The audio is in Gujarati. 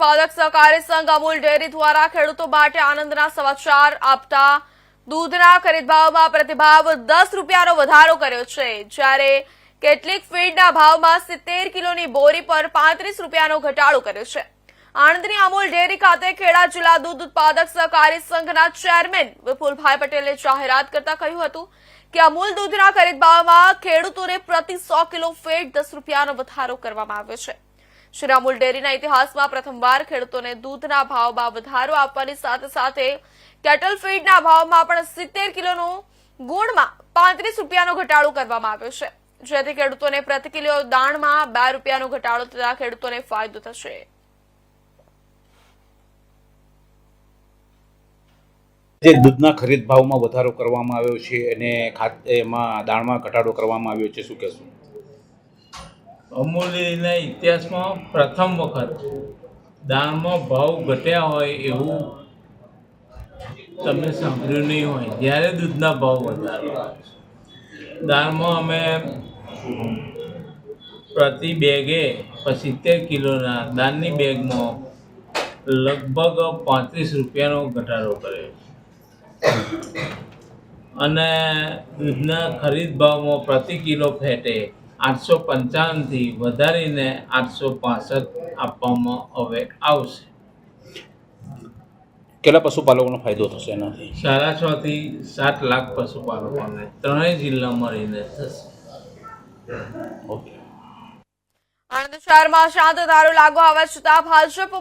ઉત્પાદક સહકારી સંઘ અમૂલ ડેરી દ્વારા ખેડૂતો માટે આનંદના સમાચાર આપતા દૂધના ખરીદભાવમાં પ્રતિભાવ દસ રૂપિયાનો વધારો કર્યો છે. જ્યારે કેટલીક ફીડના ભાવમાં સિત્તેર કિલોની બોરી પર પાંત્રીસ રૂપિયાનો ઘટાડો કર્યો છે. આણંદની અમૂલ ડેરી ખાતે ખેડા જિલ્લા દૂધ ઉત્પાદક સહકારી સંઘના ચેરમેન વિપુલભાઈ પટેલે જાહેરાત કરતા કહ્યું હતું કે અમૂલ દૂધના ખરીદભાવમાં ખેડૂતોને પ્રતિ સો કિલો ફેટ દસ રૂપિયાનો વધારો કરવામાં આવ્યો છે. શ્રી અમૂલ ડેરીના ઇતિહાસમાં પ્રથમવાર ખેડૂતોને દૂધના ભાવમાં વધારો આપવાની સાથે સાથે કેટલ ફીડના ભાવમાં પણ સિત્તેર કિલોનો ગુણમાં પાંત્રીસ રૂપિયાનો ઘટાડો કરવામાં આવ્યો છે. જેથી ખેડૂતોને પ્રતિ કિલો દાણમાં બે રૂપિયાનો ઘટાડો થતા ખેડૂતોને ફાયદો થશે. જે દૂધના ખરીદ ભાવમાં વધારો કરવામાં આવ્યો છે અને ખાતેમાં દાણમાં ઘટાડો કરવામાં આવ્યો છે, શું કહેશું? અમૂલ્યના ઇતિહાસમાં પ્રથમ વખત દાળમાં ભાવ ઘટ્યા હોય એવું તમે સાંભળ્યું નહીં હોય, જ્યારે દૂધના ભાવ વધારો દાળમાં અમે પ્રતિ બેગે સિત્તેર કિલોના દાળની બેગમાં લગભગ પાંત્રીસ રૂપિયાનો ઘટાડો કર્યો અને દૂધના ખરીદ ભાવમાં પ્રતિ કિલો ફેટે આઠસો પંચાવનથી વધારીને આઠસો પાસઠ આપવામાં હવે આવશે. કેટલા પશુપાલકોનો ફાયદો થશે એનાથી સાડા છ થી સાત લાખ પશુપાલકોને ત્રણેય જિલ્લા મળીને થશે. ઓકે. આણંદ શહેરમાં શાંત ધારો લાગુ આવવા છતાં ભાજપ